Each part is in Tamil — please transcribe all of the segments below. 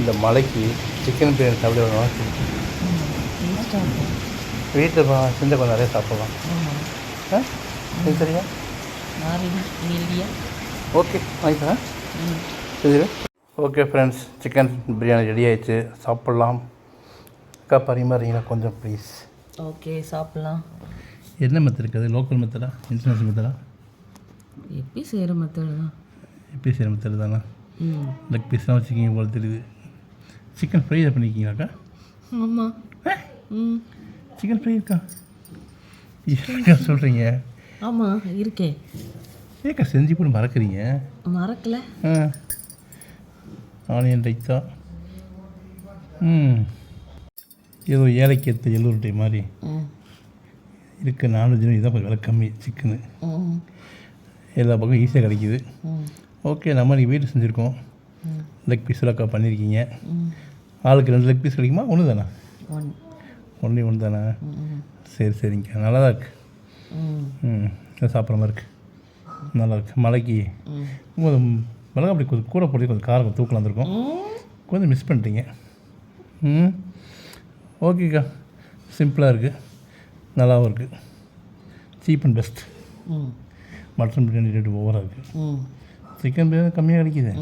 இந்த மலைக்கு சிக்கன் பிரியாணி சாப்பிட இருக்கும் வீட்டில் செஞ்ச கொஞ்சம் நிறைய சாப்பிட்லாம். சரியா? ஓகே வாங்கிக்கிறேன் ம் சரி okay friends chicken biryani ready ஆயிடுச்சு. சாப்பிட்லாம். அக்கா பரிமாறீங்களா கொஞ்சம் ப்ளீஸ் ஓகே சாப்பிட்லாம். என்ன மெத்தட் இருக்குது லோக்கல் மெத்தடா இன்டர்நேஷ்னல் மெத்தடா எப்படி செய்கிற மெத்தட் தான். எப்படி செய்கிற மெத்தட் தானே? ம். லெக் பீஸ்லாம் வச்சுக்கிங்க போல தெரியுது. சிக்கன் ஃப்ரை பண்ணிக்கிங்களாக்கா ஆமாம் ம். சிக்கன் ஃப்ரை இருக்கா? இருக்கா சொல்கிறீங்க ஆமாம் இருக்கே. ஏக்கா செஞ்சு கூட மறக்கிறீங்க. மறக்கல. ஆ. ஆனியன் ரைத்தா. ம். ஏதோ ஏழைக்கு ஏற்ற எள்ளூருட்டை மாதிரி. இருக்க நான்வெஜ்னு இதுதான் கொஞ்சம் விலை கம்மி சிக்கனு எல்லா பக்கம் ஈஸியாக கிடைக்கிது. ஓகே நம்ம நீ வீட்டு செஞ்சுருக்கோம். லெக் பீஸ் அக்கா பண்ணியிருக்கீங்க ஆளுக்கு ரெண்டு லெக் பீஸ் கிடைக்குமா? ஒன்று தானே ஒன் ஒன்றே ஒன்று தானே சரி சரிங்க. நல்லா தான் இருக்குது ம் சாப்பிட்ற மாதிரி இருக்குது நல்லா இருக்கு. மலைக்கு. கொஞ்சம் மிளகா அப்படி கொஞ்சம் கூட போட்டு கொஞ்சம் காரம் தூக்கலாம் வந்திருக்கும். கொஞ்சம் மிஸ் பண்ணிட்டீங்க. ம் ஓகேக்கா. சிம்பிளாக இருக்குது நல்லாவும் இருக்குது cheap and best mutton biryani rate ஓவராக இருக்குது சிக்கன் பிரியாணி கம்மியாக கிடைக்குது.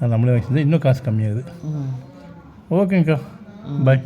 நம்மளே செஞ்சால் இன்னும் காசு கம்மியாகுது. ஓகேங்க்கா பாய்